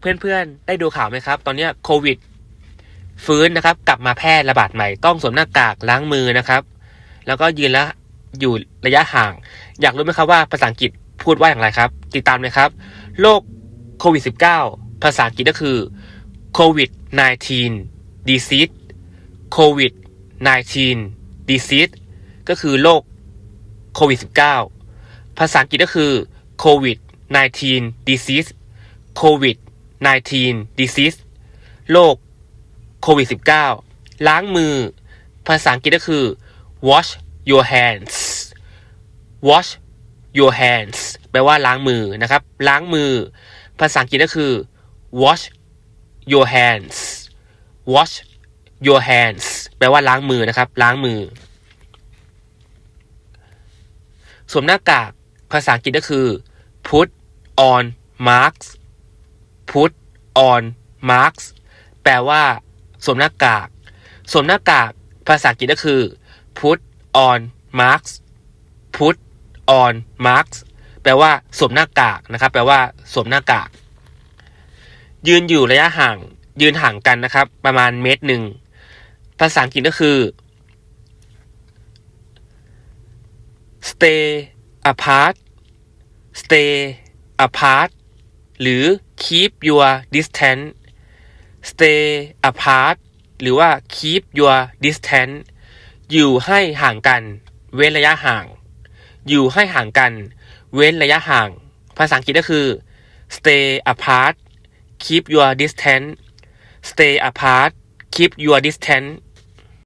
เพื่อนๆ ได้ดูข่าวไหมครับ ตอนนี้โควิด ฟื้นนะครับ กลับมาแพร่ระบาดใหม่ ต้องสวมหน้ากากล้างมือนะครับ แล้วก็ยืนละอยู่ระยะห่าง อยากรู้ไหมครับว่าภาษาอังกฤษพูดว่าอย่างไรครับ ติดตามเลยครับโรคโควิด -19 ภาษาอังกฤษก็คือ COVID 19 disease COVID 19 disease ก็คือโรคโควิด -19 ภาษาอังกฤษก็คือ COVID 19 disease COVID 19 disease โรคโควิด -19 ล้างมือ ภาษาอังกฤษก็คือ wash your hands wash your hands แปลว่าล้างมือนะครับ ล้างมือ ภาษาอังกฤษก็คือ wash your hands wash your hands แปลว่าล้างมือนะครับ ล้างมือ สวมหน้ากาก ภาษาอังกฤษก็คือ put on mask put on mask แปลว่าสวมหน้ากาก สวมหน้ากากภาษาอังกฤษก็คือ put on mask put on mask แปลว่าสวมหน้ากากนะครับ แปลว่าสวมหน้ากาก ยืนอยู่ระยะห่าง ยืนห่างกันนะครับ ประมาณเมตรหนึ่ง ภาษาอังกฤษก็คือ stay apart stay apart หรือ keep your distance stay apart หรือว่า keep your distance อยู่ให้ห่างกัน เว้นระยะห่าง อยู่ให้ห่างกัน เว้นระยะห่าง ภาษาอังกฤษก็คือ stay apart keep your distance stay apart keep your distance